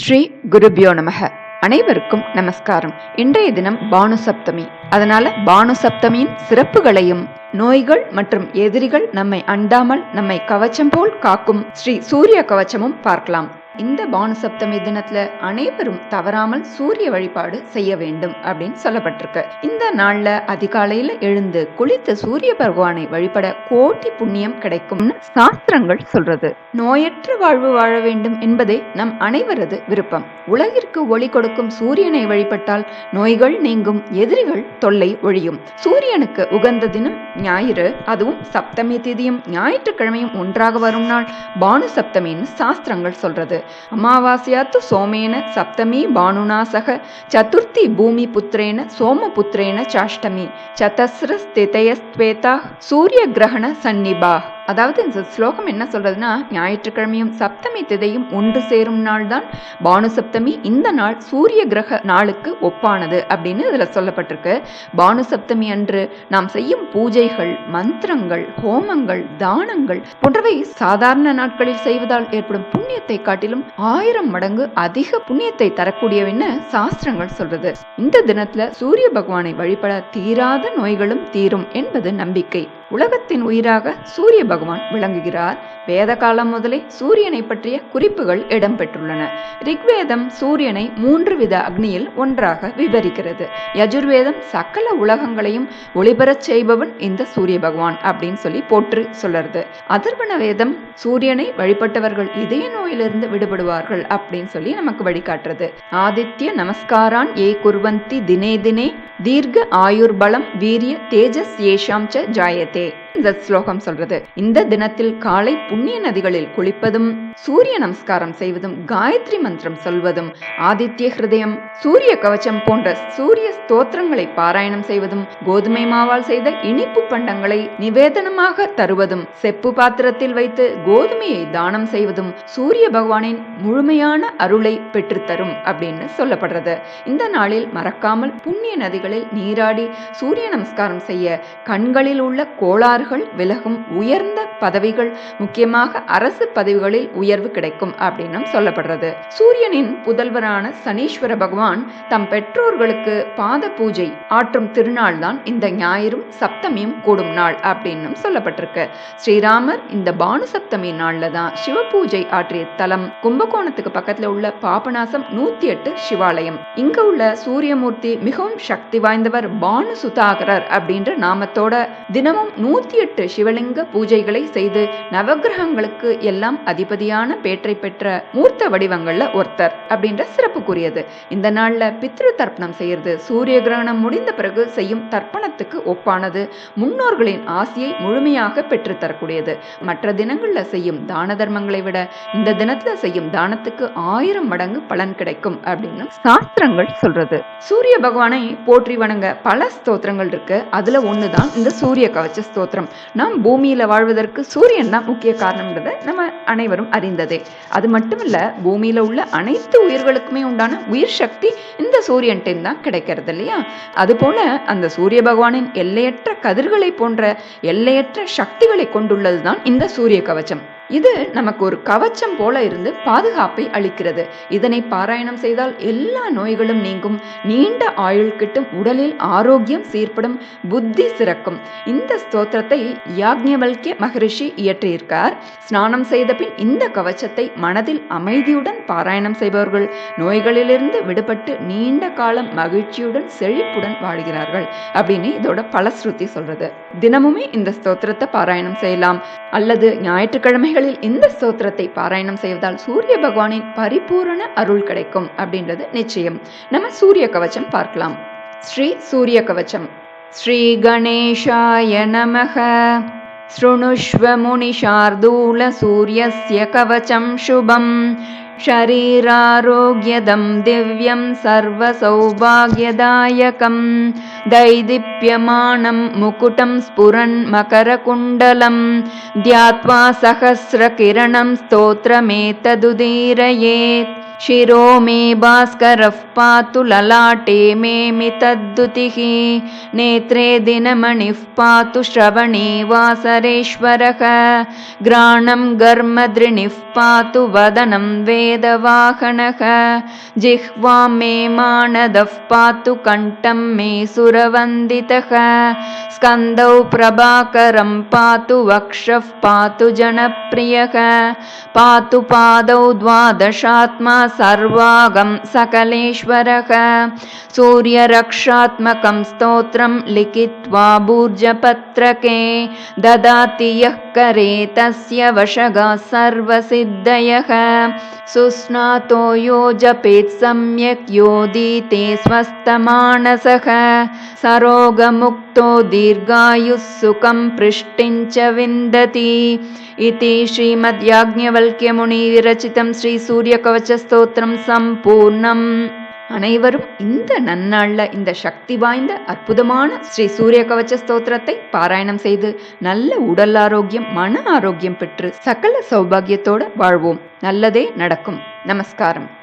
ஸ்ரீ குருபியோ நமக. அனைவருக்கும் நமஸ்காரம். இன்றைய தினம் பானு சப்தமி அதனால பானு சப்தமியின் சிறப்புகளையும் நோய்கள் மற்றும் எதிரிகள் நம்மை அண்டாமல் நம்மை கவச்சம் போல் காக்கும் ஸ்ரீ சூரிய கவச்சமும் பார்க்கலாம். இந்த பானு சப்தமி தினத்துல அனைவரும் தவறாமல் சூரிய வழிபாடு செய்ய வேண்டும் அப்படின்னு சொல்லப்பட்டிருக்கு. இந்த நாள்ல அதிகாலையில எழுந்து குளித்த சூரிய பகவானை வழிபட கோட்டி புண்ணியம் கிடைக்கும்னு சாஸ்திரங்கள் சொல்றது. நோயற்ற வாழ்வு வாழ வேண்டும் என்பதே நம் அனைவரது விருப்பம். உலகிற்கு ஒளி கொடுக்கும் சூரியனை வழிபட்டால் நோய்கள் நீங்கும் எதிரிகள் தொல்லை ஒழியும். சூரியனுக்கு உகந்த தினம் ஞாயிறு அதுவும் சப்தமி திதியும் ஞாயிற்றுக்கிழமையும் ஒன்றாக வரும் நாள் பானு சப்தமின்னு சாஸ்திரங்கள் சொல்றது. अमावास्यात् सोमेन सप्तमी बाणुना सह चतुर्थी भूमिपुत्रेण सोमपुत्रेण चाष्टमी चतस्रस्तितयस्त्वेता सूर्यग्रहणसन्निभाः அதாவது இந்த ஸ்லோகம் என்ன சொல்றதுன்னா ஞாயிற்றுக்கிழமையும் சப்தமி திதையும் ஒன்று சேரும் நாள் தான் பானு சப்தமி இந்த நாள் சூரிய கிரக நாளுக்கு ஒப்பானது அப்படின்னு இதில் சொல்லப்பட்டிருக்கு. பானு சப்தமி அன்று நாம் செய்யும் பூஜைகள் மந்திரங்கள் ஹோமங்கள் தானங்கள் போன்றவை சாதாரண நாட்களில் செய்வதால் ஏற்படும் புண்ணியத்தை காட்டிலும் ஆயிரம் மடங்கு அதிக புண்ணியத்தை தரக்கூடியவன்னு சாஸ்திரங்கள் சொல்றது. இந்த தினத்துல சூரிய பகவானை வழிபட தீராத நோய்களும் தீரும் என்பது நம்பிக்கை. உலகத்தின் உயிராக சூரிய பகவான் விளங்குகிறார். வேத காலம் முதலே சூரியனை பற்றிய குறிப்புகள் இடம்பெற்றுள்ளன. ரிக்வேதம் சூரியனை மூன்று வித அக்னியில் ஒன்றாக விவரிக்கிறது. யஜுர்வேதம் சகல உலகங்களையும் ஒளிபரச் செய்பவன் இந்த சூரிய பகவான் அப்படின்னு சொல்லி போற்று சொல்லுறது. அதர்வண வேதம் சூரியனை வழிபட்டவர்கள் இதய நோயிலிருந்து விடுபடுவார்கள் அப்படின்னு சொல்லி நமக்கு வழிகாட்டுறது. ஆதித்ய நமஸ்காரான் ஏ குர்வந்தி தினே தினே தீர்க்க ஆயுர்பலம் வீரிய தேஜஸ் ஏஷாம் ச ஜாயத்தே இந்த ஸ்லோகம் சொல்றது இந்த தினத்தில் காலை புண்ணிய நதிகளில் குளிப்பதும் சூரிய நமஸ்காரம் செய்வதும் காயத்ரி மந்திரம் சொல்வதும் ஆதித்ய ஹிருதயம் சூரிய கவச்சம் போன்ற சூரிய ஸ்தோத்திரங்களை பாராயணம் செய்வதும் கோதுமை மாவால் செய்த இனிப்பு பண்டங்களை நிவேதனமாக தருவதும் செப்பு பாத்திரத்தில் வைத்து கோதுமையை தானம் செய்வதும் சூரிய பகவானின் முழுமையான அருளை பெற்றுத்தரும் அப்படின்னு சொல்லப்படுறது. இந்த நாளில் மறக்காமல் புண்ணிய நதிகளில் நீராடி சூரிய நமஸ்காரம் செய்ய கண்களில் உள்ள கோளாறுகள் விலகும் உயர்ந்த பதவிகள் முக்கியமாக அரசு பதவிகளில் உயர்வு கிடைக்கும் அப்படின்னும் சொல்லப்படுறது. சூரியனின் புதல்வரான சனீஸ்வர பகவான் தம் பெற்றோர்களுக்கு பாத பூஜை ஆற்றும் திருநாள் தான் இந்த ஞாயிறும் சப்தமியும் கூடும் நாள் அப்படின்னும் சொல்லப்பட்டிருக்கு. ஸ்ரீராமர் இந்த பானு சப்தமி நாள்ல தான் சிவ பூஜை ஆற்றிய தலம் கும்பகோணத்துக்கு பக்கத்துல உள்ள பாபநாசம் நூத்தி எட்டு சிவாலயம். இங்க உள்ள சூரியமூர்த்தி மிகவும் சக்தி வாய்ந்தவர் பானு சுதாகரர் அப்படின்ற நாமத்தோட தினமும் நூத்தி எட்டு சிவலிங்க பூஜைகளை செய்து நவகிரகங்களுக்கு எல்லாம் அதிபதியான பேற்றை பெற்ற மூர்த்த வடிவங்கள்ல ஒருத்தர் அப்படின்ற சிறப்புக்குரியது. இந்த நாள்ல பித்ரு தர்ப்பணம் செய்யறது சூரிய கிரகணம் முடிந்த பிறகு செய்யும் தர்ப்பணத்துக்கு ஒப்பானது. முன்னோர்களின் ஆசையை முழுமையாக பெற்று தரக்கூடியது மற்ற தினங்கள்ல செய்யும் தான தர்மங்களை விட இந்த தினத்துல செய்யும் தானத்துக்கு ஆயிரம் மடங்கு பலன் கிடைக்கும் அப்படின்னு சாஸ்திரங்கள் சொல்றது. சூரிய பகவானை போற்றி வணங்க பல ஸ்தோத்திரங்கள் இருக்கு. அதுல ஒண்ணுதான் இந்த சூரிய கவச்ச ஸ்தோத்திரம். நாம் பூமியில வாழ்வதற்கு சூரியன் தான் முக்கிய காரணம்ன்றத நம்ம அனைவரும் அறிந்ததே. அது மட்டும் பூமியில உள்ள அனைத்து உயிர்களுக்குமே உண்டான உயிர் சக்தி இந்த சூரியன் தான் கிடைக்கிறது இல்லையா? அது போல அந்த சூரிய பகவானின் எல்லையற்ற கதிர்களை போன்ற எல்லையற்ற சக்திகளை கொண்டுள்ளதுதான் இந்த சூரிய கவச்சம் இது நமக்கு ஒரு கவச்சம் போல இருந்து பாதுகாப்பை அளிக்கிறது. இதனை பாராயணம் செய்தால் எல்லா நோய்களும் நீங்கும். நீண்ட ஆயுள் கிட்டும் உடலில் ஆரோக்கியம் சீர்படும் புத்தி சிறக்கும். இந்த ஸ்தோத்திரத்தை யாக்ஞவல்கிய மகரிஷி இயற்றியிருக்கார். ஸ்நானம் செய்த பின் இந்த கவச்சத்தை மனதில் அமைதியுடன் பாராயணம் செய்பவர்கள் நோய்களிலிருந்து விடுபட்டு நீண்ட காலம் மகிழ்ச்சியுடன் செழிப்புடன் வாழ்கிறார்கள் அப்படின்னு இதோட பலஸ்ருதி சொல்றது. தினமுமே இந்த ஸ்தோத்திரத்தை பாராயணம் செய்யலாம் அல்லது ஞாயிற்றுக்கிழமைகளில் இந்த ஸ்தோத்திரத்தை பாராயணம் செய்வதால் சூரிய பகவானின் பரிபூரண அருள் கிடைக்கும் அப்படின்றது நிச்சயம் நம்ம சூரிய கவச்சம் பார்க்கலாம் ஸ்ரீ சூரிய கவச்சம் ஸ்ரீ கணேஷாய நமக शृणुष्व मुनिशार्दूलसूर्यस्य कवचं शुभं शरीरारोग्यदं दिव्यं सर्वसौभाग्यदायकं दैदीप्यमानं मुकुटं स्फुरन् मकरकुण्डलं ध्यात्वा सहस्रकिरणं स्तोत्रमेतदुदीरयेत् शिरो मे भास्करः पातु ललाटे मे मितद्दुतिः नेत्रे दिनमणिः पातु श्रवणे वासरेश्वरः। घ्राणं गर्मदृणिः पातु वदनं वेदवाहनः। जिह्वां मे मानदः पातु कण्ठं मे सुरवन्दितः। स्कन्दौ प्रभाकरं पातु वक्षः पातु जनप्रियः। पातु पादौ द्वादशात्मा सर्वागं सकलेश्वरः। सूर्यरक्षात्मकं स्तोत्रं लिखित्वा भूर्जपत्रके ददाति यः करे तस्य वशगा सर्वसिद्धयः। सुस्नातो यो जपेत् सम्यक् योदीते स्वस्थमानसः सरोगमुक्तो दीर्घायुः सुखं पृष्टिञ्च विन्दति इति श्रीमद्याज्ञवल्क्यमुनिविरचितं श्रीसूर्यकवचस्तोत्रं सम्पूर्णम् அனைவரும் இந்த நன்னாள்ல இந்த சக்தி வாய்ந்த அற்புதமான ஸ்ரீ சூரிய கவச்ச ஸ்தோத்திரத்தை பாராயணம் செய்து நல்ல உடல் ஆரோக்கியம் மன ஆரோக்கியம் பெற்று சகல சௌபாகியத்தோட வாழ்வோம் நல்லதே நடக்கும் நமஸ்காரம்